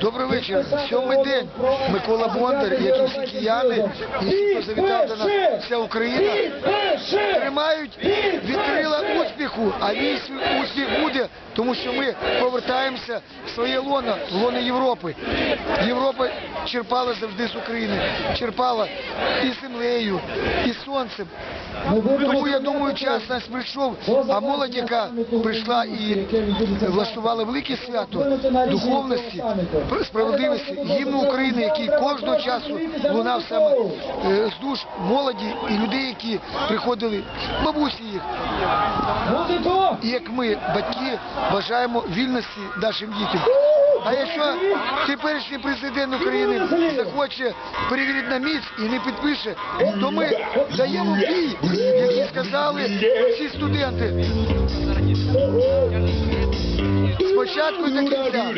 Добрий вечір. Сьомий день. Микола Бондар, як і всі кияни, і всі, хто завітав до нас, вся Україна, тримають. Відкрила успіху, а весь успіх буде, тому що ми повертаємося в своє лоно, лоно Європи. Європа черпала завжди з України, черпала і землею, і сонцем. Тому я думаю, час нас прийшов, а молодь, яка прийшла і влаштувала велике свято духовності, справедливості, гімну України, який кожного часу лунав саме е, з душ молоді і людей, які приходили, бабусі їх. І як ми, батьки, бажаємо вільності нашим дітям. А якщо теперішній президент України захоче перевірити на міць і не підпише, то ми даємо бій, як і сказали всі студенти. Спочатку і до кінця.